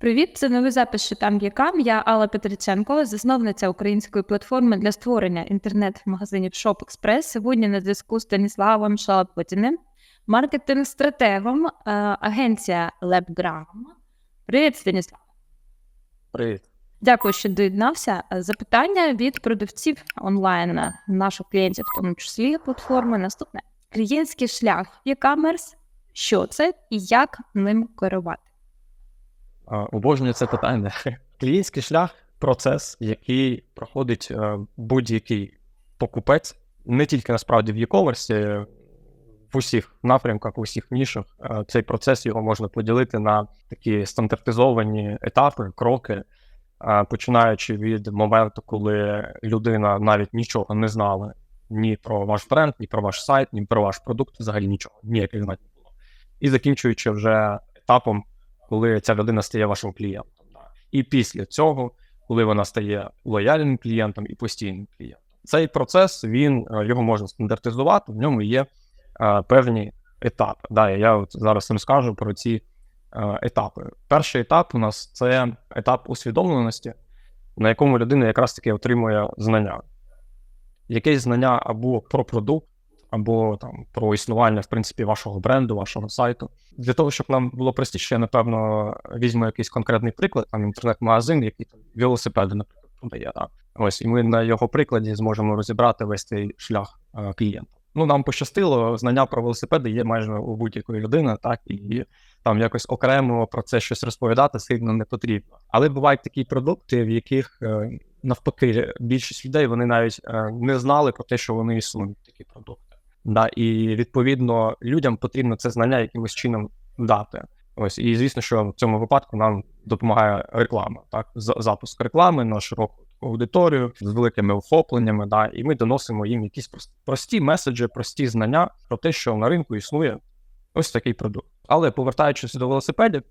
Привіт, це новий запис «Що там є кам». Я Алла Петриченко, засновниця української платформи для створення інтернет-магазинів ShopExpress. Сьогодні на зв'язку з Станіславом Шалапотіним, маркетинг-стратегом е, агенція LabGram. Привіт, Станіслав. Привіт. Дякую, що доєднався. Запитання від продавців онлайн, наших клієнтів, в тому числі платформи. Наступне клієнтський шлях e-commerce. Що це і як ним керувати? Обожнюю це питання. Клієнтський шлях процес, який проходить е, будь-який покупець, не тільки насправді в e-commerce, в усіх напрямках, в усіх нішах. Е, Цей процес його можна поділити на такі стандартизовані етапи, кроки, е, починаючи від моменту, коли людина навіть нічого не знала ні про ваш бренд, ні про ваш сайт, ні про ваш продукт, взагалі нічого, ніяких знань не було. І закінчуючи вже етапом коли ця людина стає вашим клієнтом. І після цього, коли вона стає лояльним клієнтом і постійним клієнтом. Цей процес він е, його можна стандартизувати, в ньому є е, певні етапи. Да, Я от зараз розкажу про ці е, етапи. Перший етап у нас це етап усвідомленості, на якому людина якраз таки отримує знання. Якесь знання або про продукт, або там про існування в принципі вашого бренду, вашого сайту. Для того, щоб нам було простіше, я напевно візьму якийсь конкретний приклад, там інтернет-магазин, який там велосипеди, наприклад, продає. Так? Ось, і ми на його прикладі зможемо розібрати весь цей шлях е, клієнта. Ну, нам пощастило, знання про велосипеди є майже у будь-якої людини, так і там якось окремо про це щось розповідати сильно не потрібно. Але бувають такі продукти, в яких е, навпаки більшість людей вони навіть е, не знали про те, що вони існують, такі продукти. Да, І відповідно людям потрібно це знання якимось чином дати. Ось і звісно, що в цьому випадку нам допомагає реклама, так запуск реклами на широку аудиторію з великими охопленнями. Да, і ми доносимо їм якісь прості меседжі, прості знання про те, що на ринку існує ось такий продукт. Але повертаючись до велосипедів,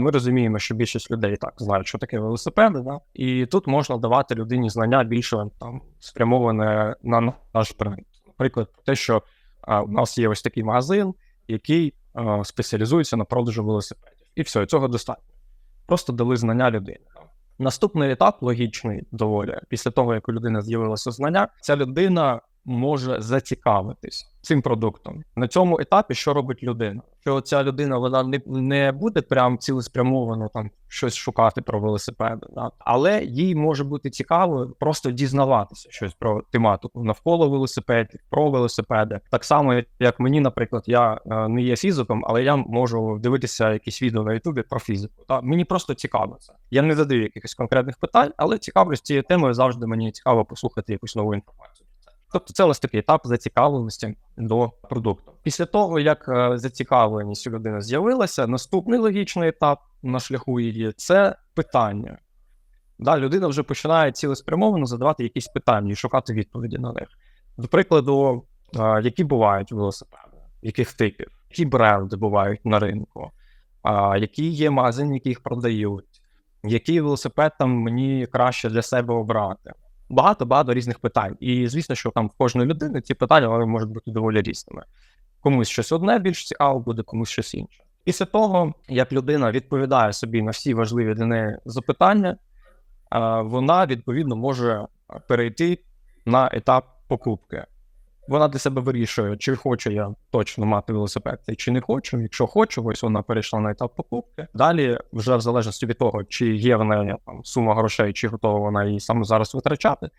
ми розуміємо, що більшість людей так знають, що таке велосипеди, да? і тут можна давати людині знання більше там спрямоване на наш бренд наприклад, про те, що а, у нас є ось такий магазин, який а, спеціалізується на продажу велосипедів. І все, цього достатньо. Просто дали знання людині. Наступний етап логічний доволі, після того, як у людини з'явилося знання, ця людина може зацікавитись цим продуктом. На цьому етапі що робить людина? Що ця людина вона не не буде прям цілеспрямовано там щось шукати про велосипеди, да? але їй може бути цікаво просто дізнаватися щось про тематику навколо велосипедів, про велосипеди. Так само, як мені, наприклад, я е, не є фізиком, але я можу дивитися якісь відео на Ютубі про фізику. Та мені просто цікаво це. Я не задаю якихось конкретних питань, але цікавлюсь цією темою завжди мені цікаво послухати якусь нову інформацію. Тобто це ось такий етап зацікавленості до продукту. Після того, як е, зацікавленість у людини з'явилася, наступний логічний етап на шляху її це питання. Да, Людина вже починає цілеспрямовано задавати якісь питання і шукати відповіді на них. До прикладу, е, які бувають велосипеди, яких типів, які бренди бувають на ринку, які є магазини, які їх продають, який велосипед там мені краще для себе обрати багато-багато різних питань. І звісно, що там в кожної людини ці питання вони можуть бути доволі різними. Комусь щось одне більш цікаво буде, комусь щось інше. Після того, як людина відповідає собі на всі важливі для неї запитання, вона відповідно може перейти на етап покупки вона для себе вирішує, чи хочу я точно мати велосипед, чи не хочу. Якщо хочу, ось вона перейшла на етап покупки. Далі, вже в залежності від того, чи є в неї там сума грошей, чи готова вона її саме зараз витрачати,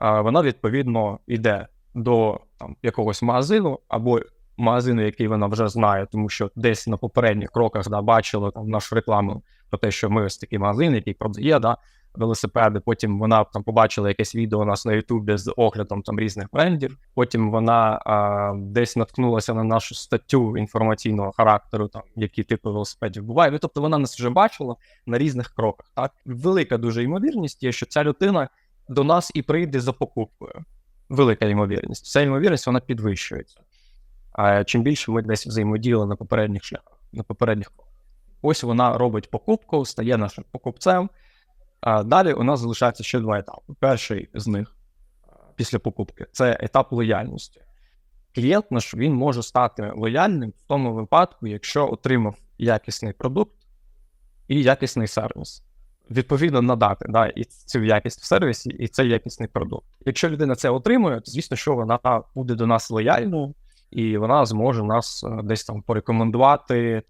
вона відповідно йде до там якогось магазину або магазину, який вона вже знає, тому що десь на попередніх кроках да, бачила там нашу рекламу про те, що ми ось такий магазин, який продає, да, велосипеди. Потім вона там побачила якесь відео у нас на Ютубі з оглядом там різних брендів. Потім вона а, десь наткнулася на нашу статтю інформаційного характеру, там які типи велосипедів бувають. Ну, тобто вона нас вже бачила на різних кроках. Так велика дуже ймовірність є, що ця людина до нас і прийде за покупкою. Велика ймовірність. Ця ймовірність вона підвищується. А чим більше ми десь взаємодіяли на попередніх шляхах, на попередніх кроках. Ось вона робить покупку, стає нашим покупцем. А Далі у нас залишається ще два етапи. Перший з них після покупки це етап лояльності. Клієнт наш він може стати лояльним в тому випадку, якщо отримав якісний продукт, і якісний сервіс. Відповідно, надати да, і цю якість в сервісі, і цей якісний продукт. Якщо людина це отримує, то звісно, що вона буде до нас лояльною, і вона зможе нас е, десь там порекомендувати е,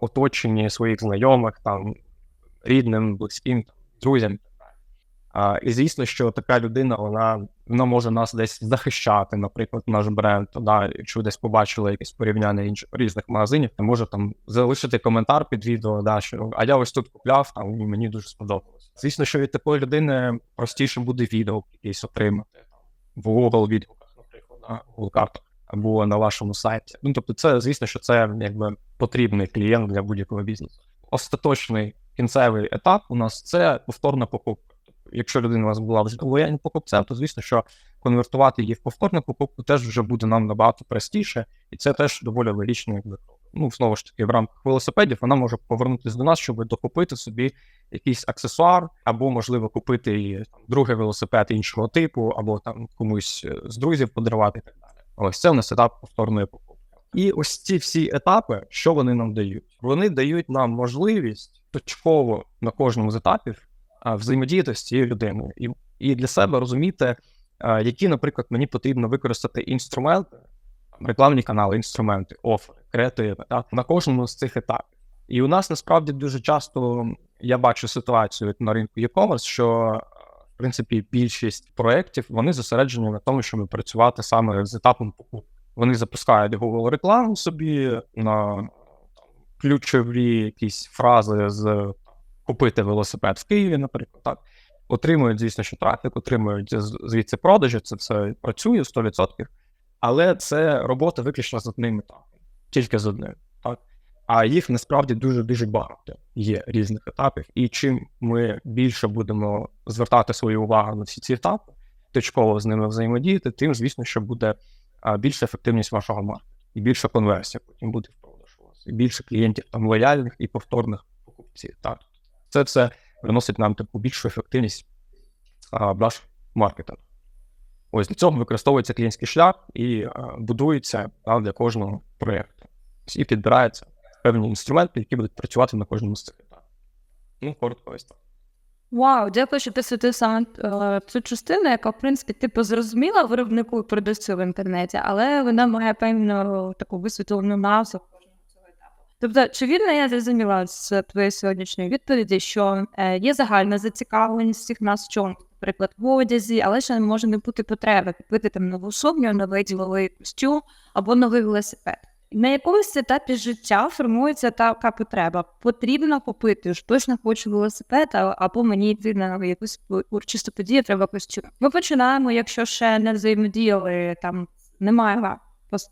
оточенні своїх знайомих, там рідним, близьким, друзям. А, і звісно, що така людина вона вона може нас десь захищати, наприклад, наш бренд. Да, якщо десь побачила якесь порівняння інших різних магазинів, то може там залишити коментар під відео, да, що а я ось тут купляв, там і мені дуже сподобалось. Звісно, що від такої людини простіше буде відео якийсь отримати там в Google відгуках, наприклад, да, Google або на вашому сайті. Ну тобто, це звісно, що це якби потрібний клієнт для будь-якого бізнесу. Остаточний кінцевий етап у нас це повторна покупка. Якщо людина у вас була вже лояльним покупцем, то звісно, що конвертувати її в повторну покупку теж вже буде нам набагато простіше, і це теж доволі логічно, якби ну знову ж таки, в рамках велосипедів вона може повернутися до нас, щоб докупити собі якийсь аксесуар, або можливо купити там, другий велосипед іншого типу, або там комусь з друзів подарувати і так далі. Ось це у нас етап повторної покупки. І ось ці всі етапи, що вони нам дають? Вони дають нам можливість точково на кожному з етапів взаємодіяти з цією людиною, і і для себе розуміти, які, наприклад, мені потрібно використати інструменти, рекламні канали, інструменти, офери, креативи так, на кожному з цих етапів. І у нас насправді дуже часто я бачу ситуацію на ринку e-commerce, що в принципі більшість проєктів вони зосереджені на тому, щоб працювати саме з етапом покупки. Вони запускають Google рекламу собі на ключові якісь фрази з купити велосипед в Києві, наприклад, так. Отримують, звісно, що трафік, отримують звідси продажі, це все працює 100%, але це робота виключно з одним етапом, тільки з одним. Так? А їх насправді дуже-дуже багато є різних етапів. І чим ми більше будемо звертати свою увагу на всі ці етапи, точково з ними взаємодіяти, тим, звісно, що буде більша ефективність вашого маркету і більша конверсія потім буде в більше клієнтів там лояльних і повторних покупців. Так? Це все приносить нам таку більшу ефективність в наш маркетинг. Ось для цього використовується клієнтський шлях і а, будується а, для кожного проєкту. І підбираються певні інструменти, які будуть працювати на кожному з цих етапів. Ну, коротко ось так. Вау, дякую, що ти святив саме цю частину, яка, в принципі, типу зрозуміла виробнику і продавцю в інтернеті, але вона має певну таку висвітлену назву. Тобто, чи вірно я зрозуміла з твоєї сьогоднішньої відповіді, що е, є загальна зацікавленість всіх нас в чому, наприклад, в одязі, але ще може не бути потреби купити там нову сукню, новий діловий костюм або новий велосипед. На якомусь етапі життя формується така потреба. Потрібно купити, ж точно хочу велосипед, або мені йти на якусь урчисту подію, треба костюм. Ми починаємо, якщо ще не взаємодіяли, там немає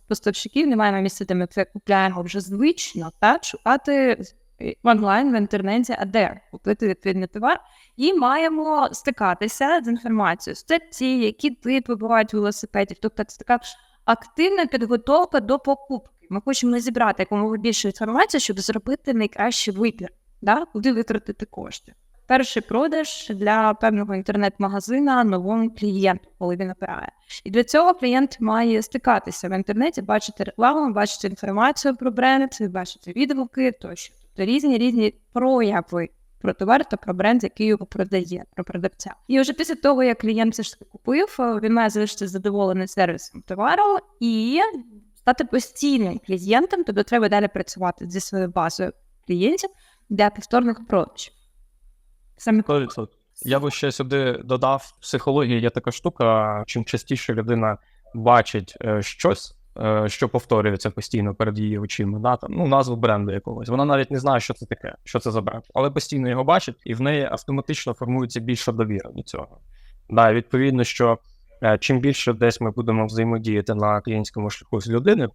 поставщиків, немає на місце, де ми купляємо вже звично, та шукати онлайн в інтернеті, а де купити відповідний товар, і маємо стикатися з інформацією статті, які типи бувають велосипедів. Тобто це така активна підготовка до покупки. Ми хочемо зібрати якомога більше інформації, щоб зробити найкращий вибір, да? куди витратити кошти перший продаж для певного інтернет-магазина новому клієнту, коли він обирає. І для цього клієнт має стикатися в інтернеті, бачити рекламу, бачити інформацію про бренд, бачити відгуки тощо. Тобто різні різні прояви про товар та про бренд, який його продає, про продавця. І вже після того, як клієнт все ж таки купив, він має залишитися задоволений сервісом товару і стати постійним клієнтом, тобто треба далі працювати зі своєю базою клієнтів для повторних продажів. Саме 100%. Я би ще сюди додав психологія є така штука. Чим частіше людина бачить е, щось, е, що повторюється постійно перед її очима, да, там, ну, назву бренду якогось. Вона навіть не знає, що це таке, що це за бренд, але постійно його бачить, і в неї автоматично формується більша довіра до цього. Да, Відповідно, що е, чим більше десь ми будемо взаємодіяти на клієнтському шляху з людиною,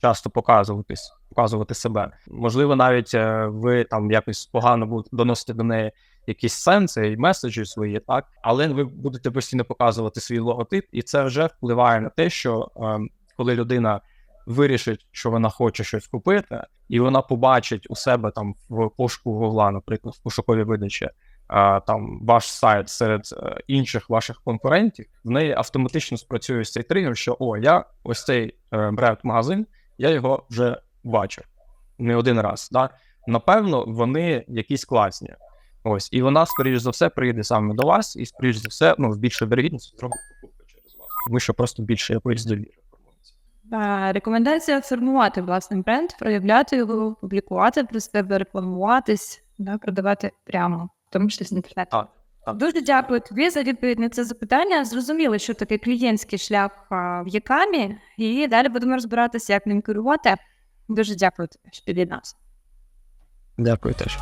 часто показуватись, показувати себе. Можливо, навіть е, ви там якось погано будете доносити до неї якісь сенси і меседжі свої, так але ви будете постійно показувати свій логотип, і це вже впливає на те, що е, коли людина вирішить, що вона хоче щось купити, і вона побачить у себе там в пошуку Гугла, наприклад, в пошуковій видачі. Е, там ваш сайт серед е, інших ваших конкурентів, в неї автоматично спрацює цей тригер, що о, я ось цей бренд-магазин, я його вже бачив не один раз. Да? напевно, вони якісь класні. Ось, і вона, скоріш за все, прийде саме до вас, і, скоріш за все, ну, з більшою вірогідністю зробить покупку через вас. Тому що просто більше якоїсь довіри формується. Е, Рекомендація формувати власний бренд, проявляти його, публікувати про себе, рекламуватись, да, продавати прямо, в тому числі з інтернету. Так. Дуже дякую тобі за відповідь на це запитання. Зрозуміли, що таке клієнтський шлях в Якамі, і далі будемо розбиратися, як ним керувати. Дуже дякую тобі, що під'єднався. Дякую теж.